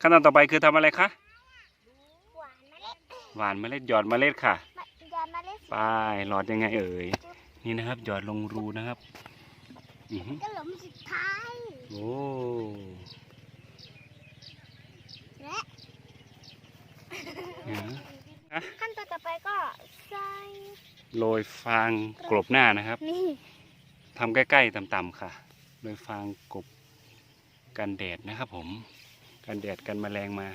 ขั้นตอนต่อไปคือทำอะไรคะ หวานเมล็ดหวานเมล็ดหยอดเมล็ดค่ะมะยอดเมล็ดไปหลอดยังไงเอ่ย นี่นะครับ หยอดลงรูนะครับอือหือก็หลุมสุดท้ายโอ้และเนี่ยนะขั้นตอนต่อไปก็ใส่โรยฟางกลบหน้านะครับ นี่ทำใกล้ๆต่ำๆค่ะ โดยฟางกบกันแดดนะครับผม กันแดดกันแมลงมา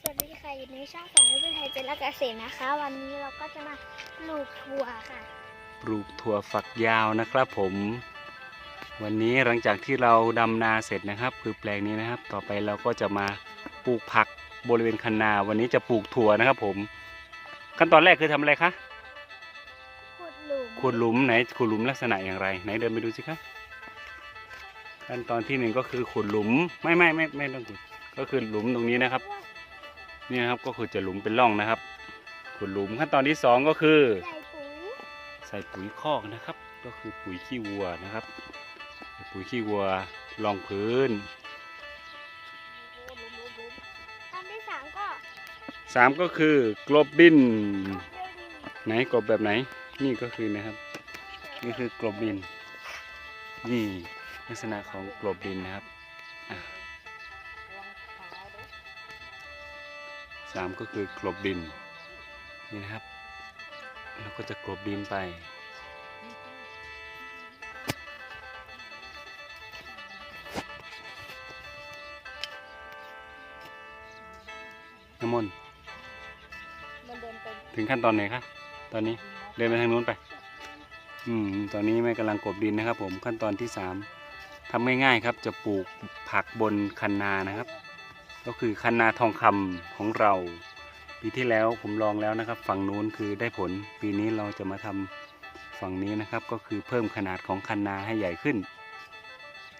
สวัสดีค่ะอยู่ในช่องสอนวิทยไทยเจริญเกษตรนะคะ วันนี้เราก็จะมาปลูกถั่วค่ะ ปลูกถั่วฝักยาวนะครับผม วันนี้หลังจากที่เราดำนาเสร็จนะครับ คือแปลงนี้นะครับ ต่อไปเราก็จะมาปลูกผักบริเวณคันนา วันนี้จะปลูกถั่วนะครับผม ขั้นตอนแรกคือทำอะไรคะขุดหลุมขุดหลุมไหนขุดหลุมลักษณะอย่างไรไหนเดินไปดูสิคะขั้นตอนที่หนึ่งก็คือขุดหลุมไม่ไม่ไม่ไม่ต้องขุดก็คือหลุมตรงนี้นะครับนี่นะครับก็คือจะหลุมเป็นร่องนะครับขุดหลุมขั้นตอนที่สองก็คือใส่ปุ๋ยใส่ปุ๋ยคอกนะครับ ก็คือปุ๋ยขี้วัวนะครับใส่ปุ๋ยขี้วัวรองพื้นตอนที่สามก็สามก็คือกลบดินเดดินไหนกลบแบบไหน นี่ก็คือนะครับ นี่คือกลบดิน นี่ลักษณะของกลบดินนะครับอะสามก็คือกลบดินนี่นะครับ เราก็จะกลบดินไป น้ำมนต์มันเดินเป็นถึงขั้นตอนไหนคะ ตอนนี้ เดินไปทางนู้นไป อืม ตอนนี้แม่กำลังกบดินนะครับผม ขั้นตอนที่สามทำง่ายๆครับ จะปลูกผักบนคันนานะครับ ก็คือคันนาทองคำของเรา ปีที่แล้วผมลองแล้วนะครับ ฝั่งนู้นคือได้ผล ปีนี้เราจะมาทำฝั่งนี้นะครับ ก็คือเพิ่มขนาดของคันนาให้ใหญ่ขึ้น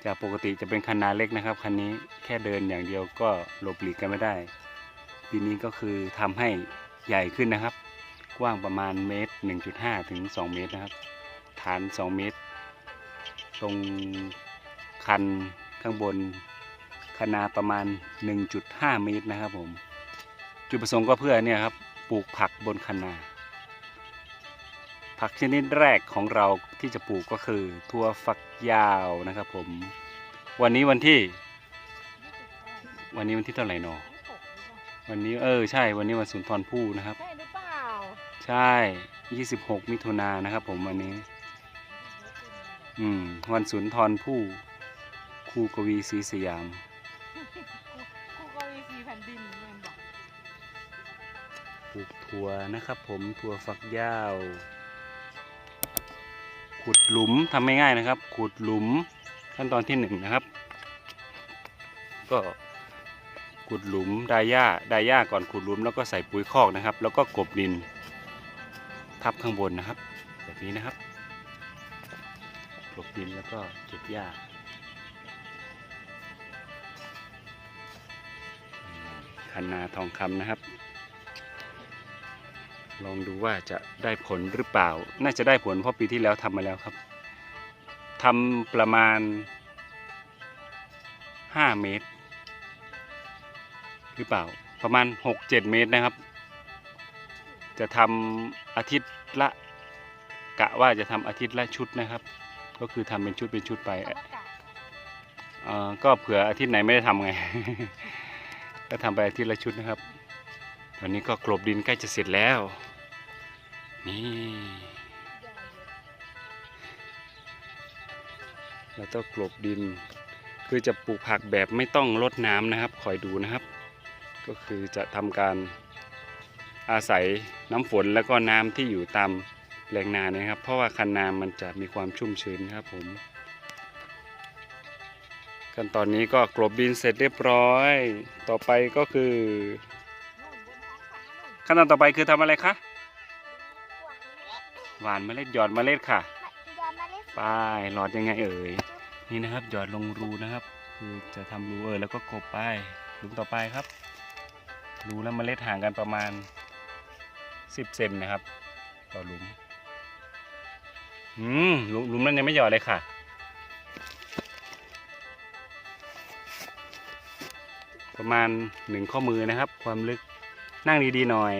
จากปกติจะเป็นคันนาเล็กนะครับ คันนี้แค่เดินอย่างเดียวก็หลบหลีกกันไม่ได้ ปีนี้ก็คือทำให้ใหญ่ขึ้นนะครับ กว้างประมาณเมตร 1.5 ถึง 2 เมตรนะครับ ฐาน 2 เมตร ตรงคันข้างบนคนาประมาณ 1.5 เมตรนะครับผม จุดประสงค์ก็เพื่อเนี่ยครับปลูกผักบนคันนา ผักชนิดแรกของเราที่จะปลูกก็คือถั่วฝักยาวนะครับผม วันนี้วันที่ วันนี้วันที่เท่าไหร่หนอวันนี้เออใช่ วันนี้วันสุนทรภู่นะครับ ใช่หรือเปล่า ใช่ 26 มิถุนายนนะครับ ผมวันนี้ อืม วันสุนทรภู่ครูกวีศรีสยาม ถั่วนะครับผมถั่วฝักยาว ขุดหลุมทำไม่ง่ายนะครับ ขุดหลุมขั้นตอนที่หนึ่งนะครับ ก็ขุดหลุมดาย่าดาย่าก่อนขุดหลุมแล้วก็ใส่ปุ๋ยคอกนะครับ แล้วก็กบดิน ทับข้างบนนะครับ แบบนี้นะครับกบดินแล้วก็เก็บหญ้าคันนาทองคำนะครับ ลองดูว่าจะได้ผลหรือเปล่า น่าจะได้ผลเพราะปีที่แล้วทำมาแล้วครับทำประมาณ 5 เมตร หรือเปล่าประมาณ 6-7 เมตรนะครับ จะทำอาทิตย์ละกะว่าจะทำอาทิตย์ละชุดนะครับ ก็คือทำเป็นชุดเป็นชุดไปเอ่อก็เผื่ออาทิตย์ไหนไม่ได้ทำไง ก็ทำไปอาทิตย์ละชุดนะครับ ตอนนี้ก็กลบดินใกล้จะเสร็จแล้ว นี่เราต้องกลบดิน คือจะปลูกผักแบบไม่ต้องรดน้ำนะครับ คอยดูนะครับ ก็คือจะทำการอาศัยน้ำฝนแล้วก็น้ำที่อยู่ตามแหล่งนานี่ยครับ เพราะว่าคันนามันจะมีความชุ่มชื้นครับผมขั้นตอนนี้ก็กลบดินเสร็จเรียบร้อย ต่อไปก็คือ ขั้นตอนต่อไปคือทำอะไรคะ หวานเมล็ดหว่านเมล็ดหยอดเมล็ดค่ะยอดเมล็ดสีป้ายหลอดยังไงเอ่ย นี่นะครับหยอดลงรูนะครับ คือจะทำรูเออแล้วก็กบไปหลุมต่อไปครับ รูและเมล็ดห่างกันประมาณ 10เซนนะครับ ต่อหลุม อืมหลุมหลุมนั้นยังไม่หยอดเลยค่ะ ประมาณหนึ่งข้อมือนะครับ ความลึก นั่งดีๆหน่อย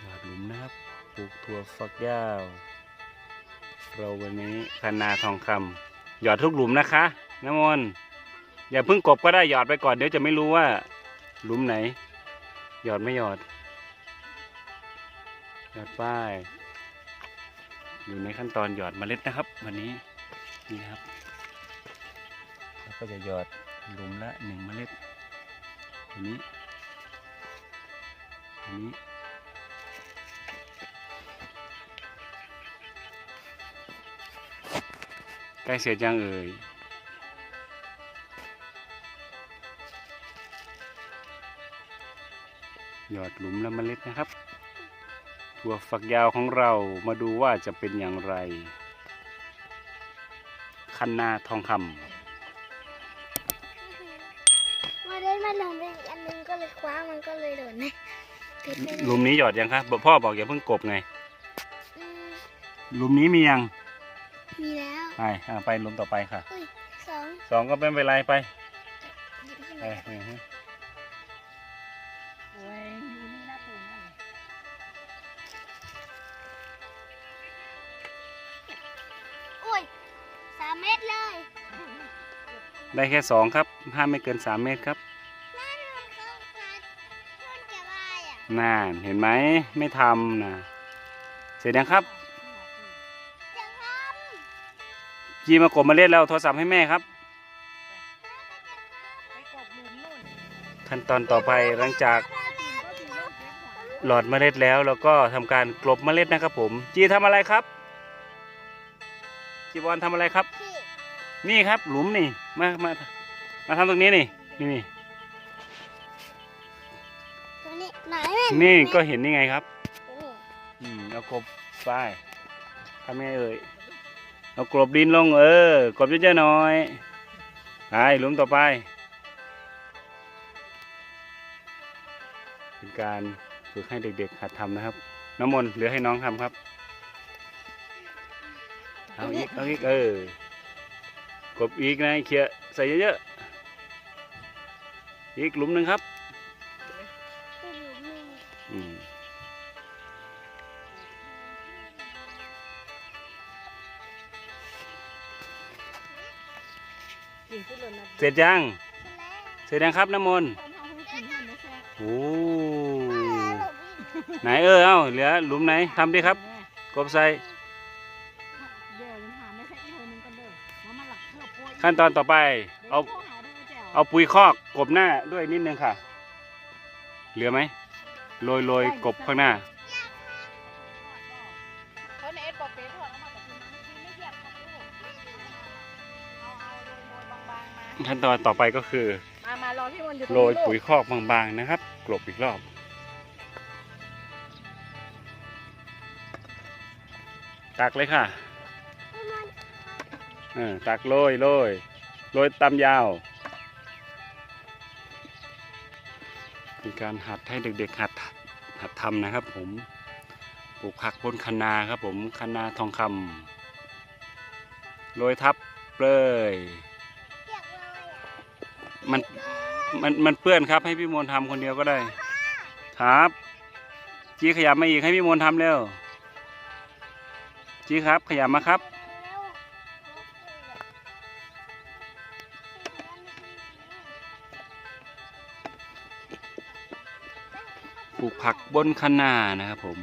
หยอดหลุมนะครับปลูกถั่วฝักยาว เราวันนี้คันนาทองคำหยอดทุกหลุมนะคะน้ำมนอย่าเพิ่งกบก็ได้หยอดไปก่อนเดี๋ยวจะไม่รู้ว่า หลุมไหน หยอดไม่หยอด หยอดป้ายอยู่ในขั้นตอนหยอดเมล็ดนะครับ วันนี้นี่ครับ แล้วก็จะหยอดหลุมละหนึ่งเมล็ดันนี้อันนี้ใกล้เสร็จยังเอ่ยหยอดหลุมและเมล็ดนะครับ ถั่วฝักยาวของเรามาดูว่าจะเป็นอย่างไร คันนาทองคำ มาได้มาลงไปอีกอันนึงก็เลยคว้ามันก็เลยโดนนะติดไม่ำได้หลุมนี้หยอดยังครับพ่อบอกอย่าเพิ่งกบไงอืมหลุมนี้มียัง มีแล้วไปอ่าไปหลุมต่อไปค่ะอุ้ยสองสองก็ไม่เป็นไรไปหยิบขึ้นไปมาอือฮึโอ้ยอยู่นี่นะปู่นั่นอุ้ยสามเมตรเลยได้แค่สองครับห้ามไม่เกินสามเมตรครับ น่าเห็นไหมไม่ทำนะเสร็จยังครับจีมากดเมาเล่นแล้วโทรศัพท์ให้แม่ครับ ขั้นตอนต่อไปหลังจากหลอดเมล็ดแล้วเราก็ทำการกลบเมล็ดนะครับผม จีทำอะไรครับ จีบอลทำอะไรครับ นี่ครับหลุมนี่มามามาทำตรงนี้นี่นี่นี่ ไหนแม่นี่ก็เห็นนี่ไงครับตัวนี้อืมเอากลบไปทำไงเอ่ยเอากลบดินลงเออกลบเยอะๆหน่อยไปหลุมต่อไป เป็นการฝึกให้เด็กๆหัดทำนะครับ น้ำมนต์เหลือให้น้องทำครับเอาอีกเอาอีกเออกบอีกนะเขียใส่เยอะๆอีกหลุมหนึ่งครับตัวหนูหนึ่ง เสร็จยัง เสร็จยังครับน้ำมนต์โอ้ไหนเออเอาเหลือหลุมไหนทำดิครับ กบใส่ขั้นตอนต่อไป เอา เอาปุ๋ยคอกกบหน้าด้วยนิดนึงค่ะ เหลือไหม โรยโรยกบข้างหน้า เขาในเอ็ดบอกเป๊ะถอดออกมาแต่คือมันไม่เหยียบครับลูกเอาเอาโรยโรยบางๆมา ขั้นตอนต่อไปก็คือ มามารอพี่มนต์อยู่ตรงโรนี้ยลูกปุ๋ยคอกบางๆนะครับ กลบอีกรอบ ตักเลยค่ะประมาณเออตักโรยโรยโรยตามยาว เป็นการหัดให้เด็กๆหัดหัดทำนะครับ ผมปลูกผักบนคะนาครับ ผมคะนาทองคำโรยทับเลยมันมันมันเปื้อนครับ ให้พี่มนต์ทำคนเดียวก็ได้ครับจี้ขยับมาอีกให้พี่มนต์ทำเร็วจี้ครับ ขยับมาครับ ปลูกผักบนคะนานะครับผม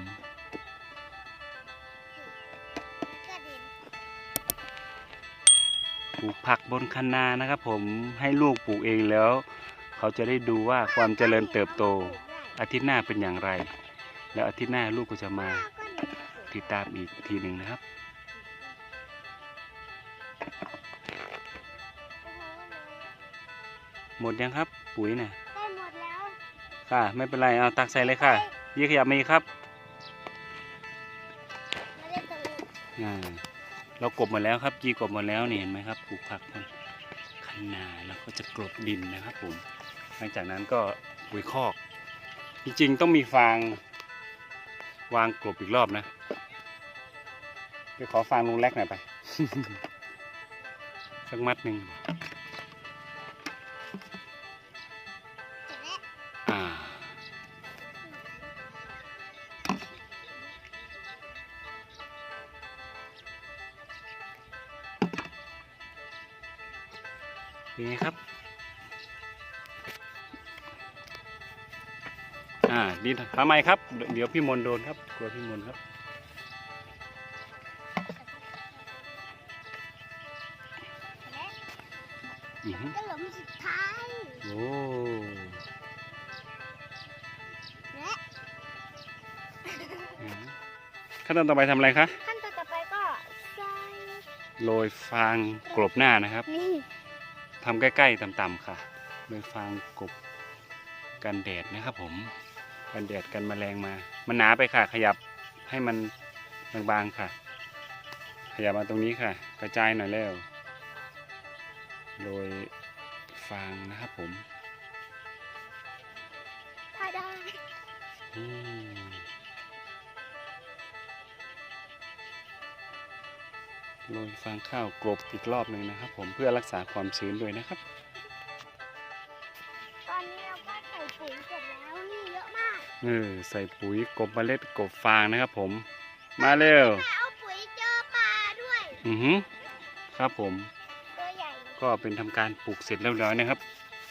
ปลูกผักบนคะนานะครับผมให้ลูกปลูกเองแล้ว เขาจะได้ดูว่าความเจริญเติบโต อาทิตย์หน้าเป็นอย่างไร แล้วอาทิตย์หน้าลูกก็จะมาติดตามอีกทีหนึ่งนะครับหมดยังครับปุ๋ยน่ะ ค่ะ ไม่เป็นไร เอาตักใส่เลยค่ะยี่ขยับมีครับอ่าเรากบหมดแล้วครับจีกบหมดแล้วนี่เห็นไหมครับปลูกผักมันคะนาแล้วก็จะกลบดินนะครับผมหลังจากนั้นก็ปุ๋ยคอก จริงๆต้องมีฟางวางกลบอีกรอบนะไปขอฟางลุงแรกหน่อยไป สักมัดหนึ่ง อ่านี่ทำไมครับ เดี๋ยวพี่มนต์โดนครับ กลัวพี่มนต์ครับ อือฮึก็หลุมสุดท้ายโอ้และอืมขั้นตอนต่อไปทำอะไรคะขั้นตอนต่อไปก็ใส่โรยฟางกลบหน้านะครับนี่ทำใกล้ๆต่ำๆค่ะ โดยฟางกบกันแดดนะครับผม กันแดดกันแมลงมา มันหนาไปค่ะ ขยับให้มันบางๆค่ะ ขยับมาตรงนี้ค่ะ กระจายหน่อยแล้วโรยฟางนะครับผมทาดาอืมโรยฟางข้าวกลบอีกรอบหนึ่งนะครับ ผมเพื่อรักษาความชื้นด้วยนะครับ เออใส่ปุ๋ยกบเมล็ดกบฟางนะครับ ผม มาเร็วแต่เอาปุ๋ยเจอปลาด้วย อือฮึครับผม ตัวใหญ่ก็เป็นทำการปลูกเสร็จเรียบร้อยนะครับ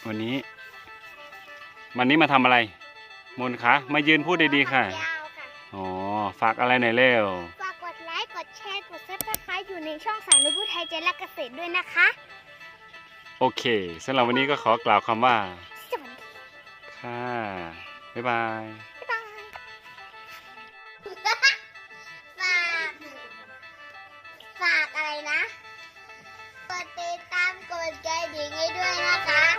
วันนี้ วันนี้มาทำอะไร มนต์คะมายืนพูดดีๆค่ะยาวค่ะ อ๋อฝากอะไรหน่อยเร็ว ฝากกดไลค์กดแชร์กดซับสไครต์อยู่ในช่องสารนุพูไทยใจรักเกษตรด้วยนะคะ โอเคสำหรับวันนี้ก็ขอกล่าวคำว่า สวัสดีค่ะ บ๊ายบายบ๊ายบายฝากฝากอะไรนะ กดติดตามกดกระดิ่งให้ด้วยนะคะ